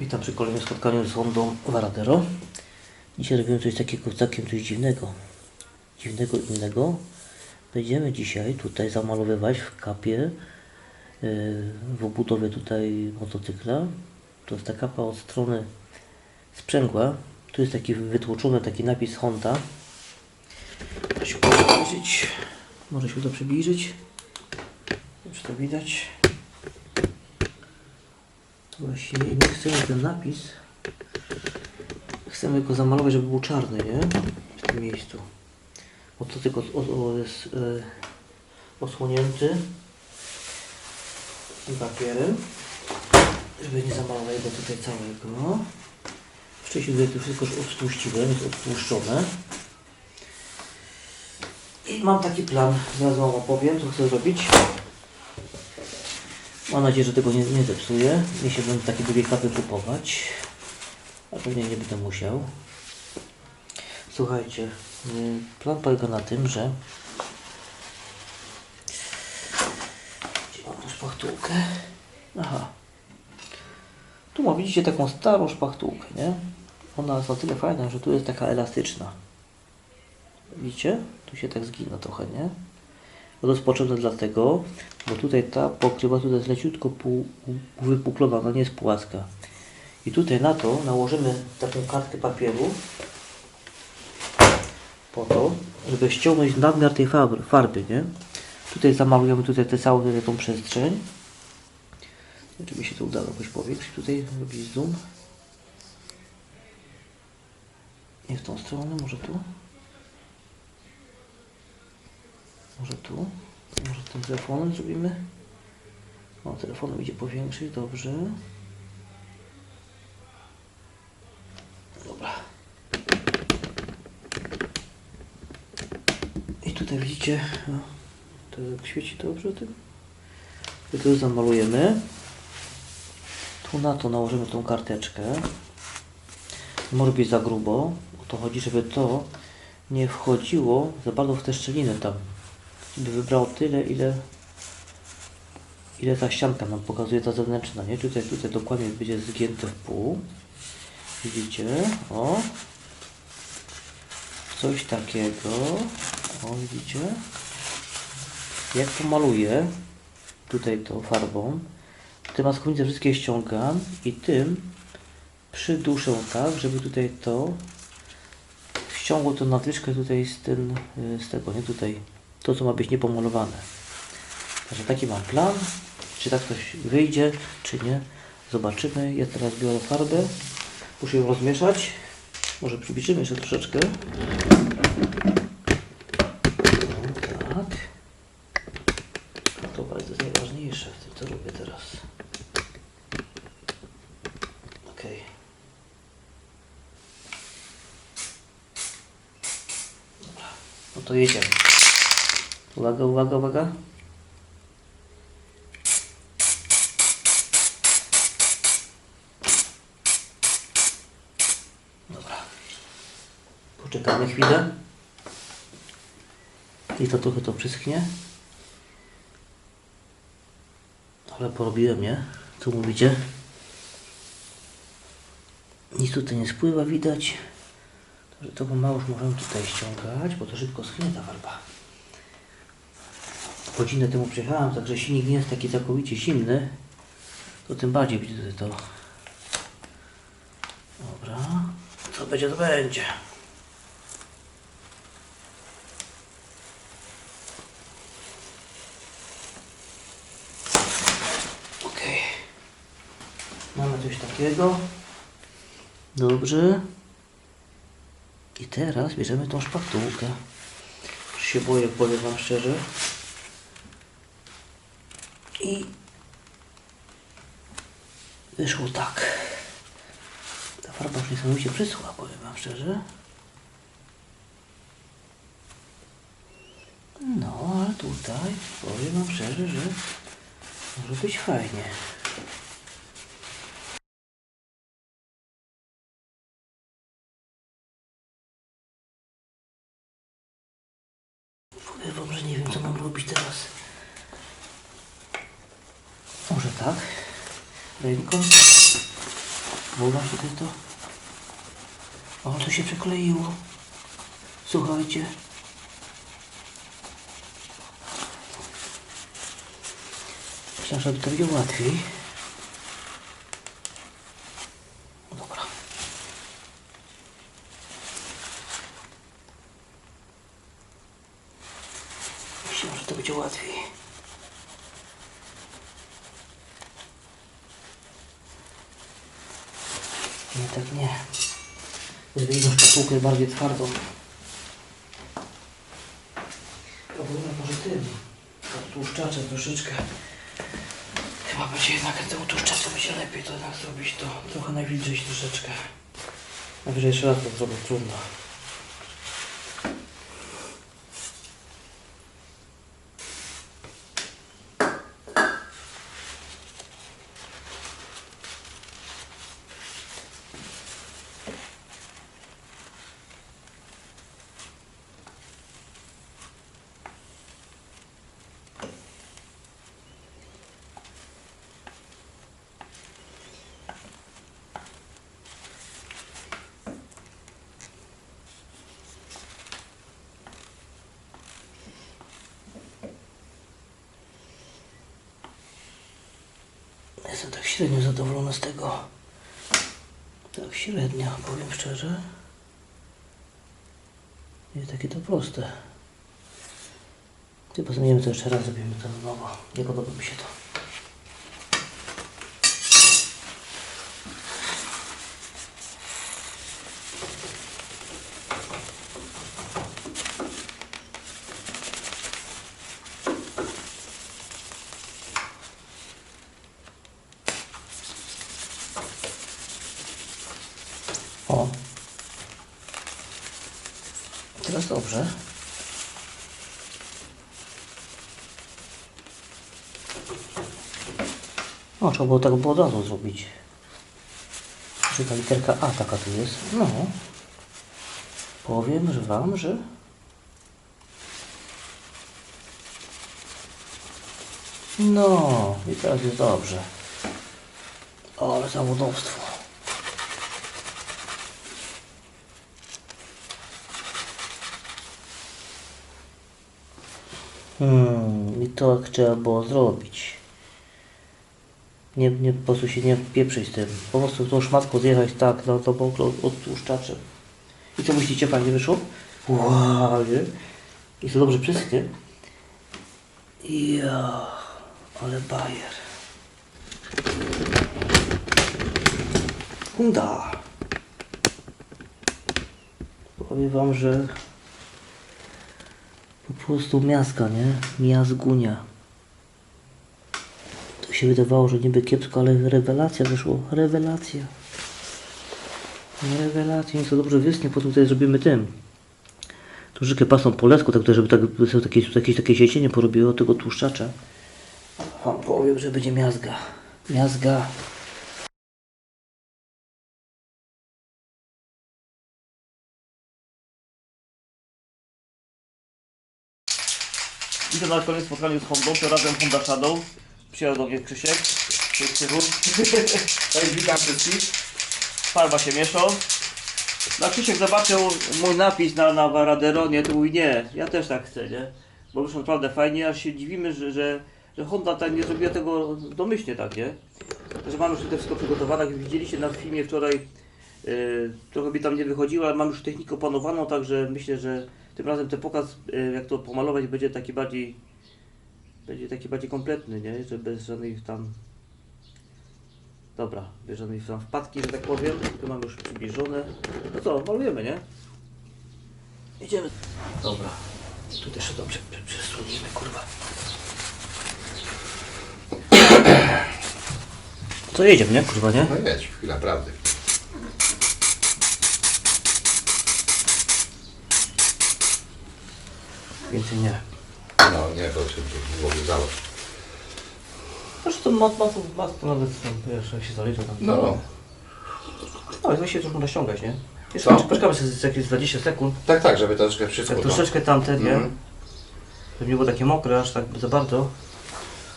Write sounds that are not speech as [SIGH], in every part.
Witam przy kolejnym spotkaniu z Hondą Varadero. Dzisiaj robimy coś takiego całkiem coś dziwnego. Dziwnego innego. Będziemy dzisiaj tutaj zamalowywać w kapie yy, w obudowie tutaj motocykla. To jest ta kapa od strony sprzęgła. Tu jest taki wytłoczony taki napis Honda. Może się. Może się uda przybliżyć. Czy to widać? Właśnie nie chcemy ten napis. Chcemy go zamalować, żeby był czarny, nie? W tym miejscu. Bo to tylko jest e, osłonięty tym papierem. Żeby nie zamalować go tutaj całego. Wcześniej tutaj to wszystko już odtłuściłem, jest odtłuszczone. I mam taki plan, zaraz Wam opowiem, co chcę zrobić. Mam nadzieję, że tego nie, nie zepsuję. Się będę takie drugie kapy kupować. A pewnie nie będę musiał. Słuchajcie, y, plan polega na tym, że Gdzie mam tą szpachtułkę? Aha. Tu mam, widzicie taką starą szpachtułkę, nie? Ona jest na tyle fajna, że tu jest taka elastyczna. Widzicie? Tu się tak zgina trochę, nie? Potrzebne dlatego, bo tutaj ta pokrywa tutaj jest leciutko wypuklona, ona nie jest płaska. I tutaj na to nałożymy taką kartkę papieru po to, żeby ściągnąć nadmiar tej farby, farby, nie? Tutaj zamalujemy tutaj tę całą tutaj tą przestrzeń. Czy mi się to udało jakoś powiększyć? Tutaj robić zoom. Nie w tą stronę, może tu? Może tu? Może tym telefonem zrobimy? O, telefonem idzie powiększyć, dobrze. Dobra. I tutaj widzicie, o, to świeci dobrze tym. I tu zamalujemy. Tu na to nałożymy tą karteczkę. Może być za grubo. O to chodzi, żeby to nie wchodziło za bardzo w te szczeliny tam wybrał tyle, ile ile ta ścianka nam pokazuje, ta zewnętrzna, nie? Tutaj, tutaj dokładnie będzie zgięte w pół. Widzicie? O! Coś takiego. O, widzicie? Jak pomaluję tutaj to farbą, te maskownice wszystkie ściągam i tym przyduszę tak, żeby tutaj to ściągło to nadwyżkę tutaj z, ten, z tego, nie? Tutaj to, co ma być niepomalowane. Także taki mam plan. Czy tak coś wyjdzie, czy nie. Zobaczymy. Ja teraz biorę farbę. Muszę ją rozmieszać. Może przybliżymy jeszcze troszeczkę. No, tak. To bardzo jest najważniejsze w tym, co robię teraz. Ok. Dobra. No to jedziemy. Uwaga, uwaga, uwaga. Dobra. Poczekamy chwilę. I to trochę to przyschnie. Ale porobiłem, nie? Co mówicie? Nic tutaj nie spływa, widać. Także to pomału już możemy tutaj ściągać, bo to szybko schnie ta farba godzinę temu przyjechałem, także silnik nie jest taki całkowicie zimny, to tym bardziej widzę to. Dobra, co będzie, to będzie. Ok. Mamy coś takiego. Dobrze. I teraz bierzemy tą szpachtułkę. Już się boję, powiem Wam szczerze. I wyszło tak. Ta farba już niesamowicie przyschła, powiem Wam szczerze. No, ale tutaj powiem Wam szczerze, że może być fajnie. Powiem Wam, że nie wiem co mam robić teraz. Może tak. Ręką. Zauważ tutaj to. O, to się przykleiło. Słuchajcie. Myślałem, że to będzie łatwiej. No Dobra. Myślałem, że to będzie łatwiej. Nie, tak nie. Zmienimy szkatułkę bardziej twardą. Próbujmy może tym. Odtłuszczaczem troszeczkę. Chyba będzie jednak tym utłuszczaczem będzie lepiej to jednak zrobić to trochę najbliżej troszeczkę. Najwyżej jeszcze raz to zrobię, trudno. Jestem tak średnio zadowolony z tego. Tak średnio, powiem szczerze. Nie takie to proste. Chyba zmienimy to jeszcze raz, zrobimy to na nowo. Nie podoba mi się to. O. Dobrze. O, trzeba było tak było od razu zrobić. Czy ta literka A taka tu jest? No. Powiem, że wam, że... No, i teraz jest dobrze. O, ale zawodowstwo. Hmm, i to trzeba było zrobić. Nie, nie, po prostu się nie pieprzyć tym. Po prostu tą szmatką zjechać tak, no to prostu odtłuszczaczem. I co myślicie, fajnie wyszło? Wow, nie? I to dobrze przyschnie. Ja, ale bajer. Hunda. Powiem wam, że po prostu miazga, nie? Miazgunia. To się wydawało, że niby kiepsko, ale rewelacja wyszło. Rewelacja. Rewelacja. Niech to dobrze wyschnie, potem tutaj zrobimy tym. Troszeczkę pasą po lesku, tak, żeby tak, sobie takie, jakieś takie siecienie porobiło tego tłuszczacza. Wam powiem, że będzie miazga. Miazga. Idę na koniec spotkaniu z Hondą, to razem Honda Shadow. Przyjechał do mnie Krzysiek. Cześć Krzychu. [LAUGHS] Cześć, witam wszystkich. Farba się mieszał. No Krzysiek zobaczył mój napis na, na Varaderonie, to mówi nie, ja też tak chcę, nie? Bo wyszło naprawdę fajnie, aż się dziwimy, że, że, że Honda tak nie zrobiła tego domyślnie tak, nie? Że mamy już tutaj wszystko przygotowane, jak widzieliście na filmie wczoraj, yy, trochę mi tam nie wychodziło, ale mam już technikę opanowaną, także myślę, że tym razem ten pokaz, yy, jak to pomalować, będzie taki bardziej, będzie taki bardziej kompletny, nie? Że bez żadnych tam Dobra, bez żadnej tam wpadki, że tak powiem. Tu mamy już przybliżone. No co, malujemy, nie? Idziemy. Dobra. Tu też dobrze przysłonimy, kurwa. To jedziemy, nie? Kurwa, nie? No jedź, chwila prawdy. Więcej nie. No nie, to się było udało. Zresztą mas, mas, mas to nawet tam, wiesz, jak się zaliczy tam. No. No, i to się trochę naściągać, nie? Poczekamy sobie z jakieś 20 sekund. Tak, tak, żeby troszeczkę Tak przyszło. troszeczkę tamte, nie? Mhm. Żeby nie było takie mokre, aż tak za bardzo.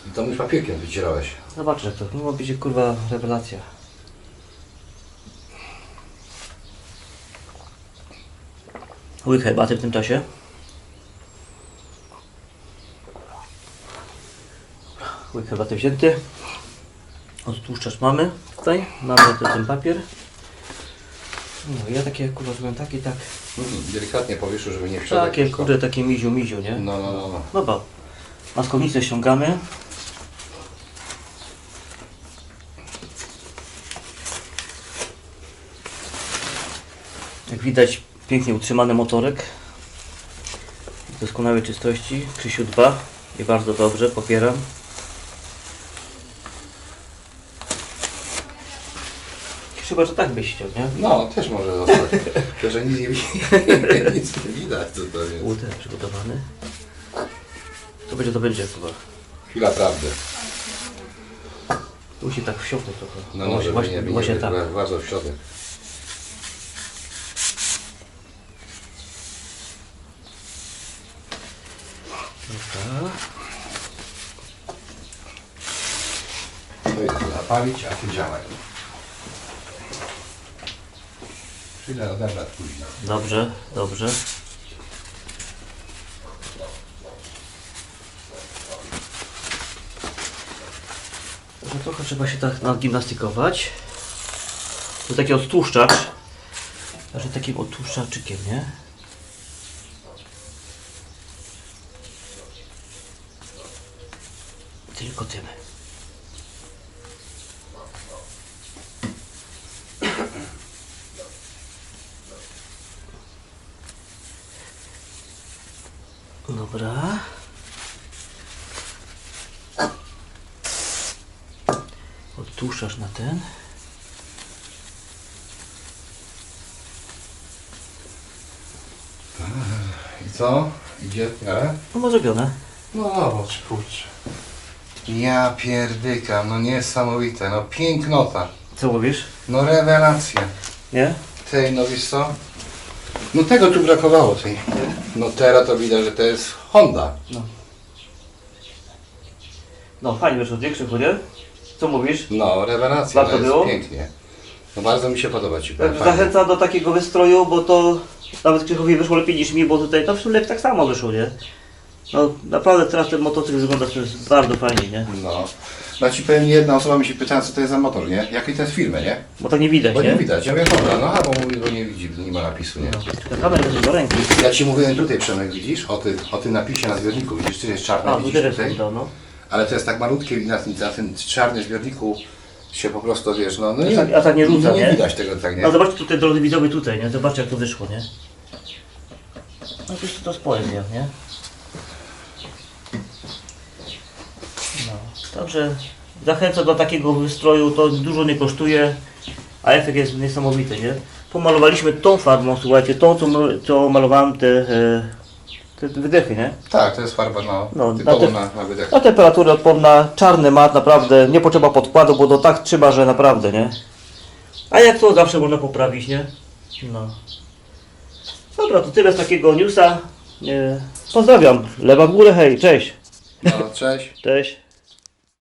I to już papierkiem wycierałeś. Zobaczę to. No ma być kurwa rewelacja. Łyk herbaty w tym czasie. Łyk herbaty wzięty. Odtłuszczacz mamy tutaj. Mamy ten, ten papier. No ja takie kurwa zrobiłem tak i tak. Mhm, Delikatnie powieszył, żeby nie w środek. Takie tylko- kurde takie miziu miziu, nie? No, no, no, no. Dobra. Maskownicę ściągamy. Jak widać pięknie utrzymany motorek. W doskonałej czystości. Krzysiu dba i bardzo dobrze, popieram. Chyba, że tak byś chciał, nie? No, też może zostać. [LAUGHS] To, że nic nie, [LAUGHS] nic nie widać, co to jest. Łódź przygotowany. To będzie, to będzie chyba. Chwila prawdy. Tu się tak wsiąknął trochę. No, no, właśnie, żeby właśnie, nie, nie właśnie nie tak. bardzo w środek. Dobra. To jest zapalić, a tu działaj. Chwilę odebrać później. Dobrze, dobrze. Że trochę trzeba się tak nadgimnastykować. To taki odtłuszczacz. Znaczy takim odtłuszczaczykiem, nie? Tylko tym. Dobra. Odtłuszczasz na ten. I co? Idzie? Ale? No ma zrobione. No, no, kurczę. Ja pierdykam, no niesamowite, no pięknota. Co mówisz? No rewelacja. Nie? Tej, no wiesz co? No tego tu brakowało tej. No teraz to widać, że to jest Honda. No fajnie wyszło, większy chudzie. Co mówisz? No, rewelacja, Warto to jest pięknie. No bardzo mi się podoba ci powiem, fajnie. zachęcam do takiego wystroju, bo to nawet Krzychowi wyszło lepiej niż mi, bo tutaj to w sumie tak samo wyszło, nie? No naprawdę teraz ten motocykl wygląda to jest bardzo fajnie, nie? No. No ci powiem, jedna osoba mi się pytała, co to jest za motor, nie? Jakiej to jest firmy, nie? Bo tak nie widać, Bo nie nie? widać. Ja mówię, dobra, no a bo mówi, bo nie widzi, nie ma napisu, nie? Ta kamera jest do ręki. Ja ci mówiłem tutaj, Przemek, widzisz? O, ty, o tym napisie na zbiorniku, widzisz, czy jest czarny, A, widzisz tutaj tutaj? to, no. Ale to jest tak malutkie i na, na tym czarnym zbiorniku się po prostu, wiesz, no... no A tak- a tak nie rzuca, nie? nie? widać tego tak, nie? No zobaczcie tutaj, drodzy widzowie, tutaj, nie? Zobaczcie jak to wyszło, nie? No to jest, to poezja, nie? No, także zachęcam do takiego wystroju, to dużo nie kosztuje, a efekt jest niesamowity, nie? Pomalowaliśmy tą farbą, słuchajcie, tą co, co malowałem te, e, te wydechy, nie? Tak, to jest farba, no, No, na te- na, na wydech. Na temperaturę odporna, czarny mat, naprawdę, nie potrzeba podkładu, bo to tak trzyma, że naprawdę, nie? A jak to zawsze można poprawić, nie? No. Dobra, to tyle z takiego newsa. Pozdrawiam. Lewa w górę, hej, cześć. No, cześć. Cześć.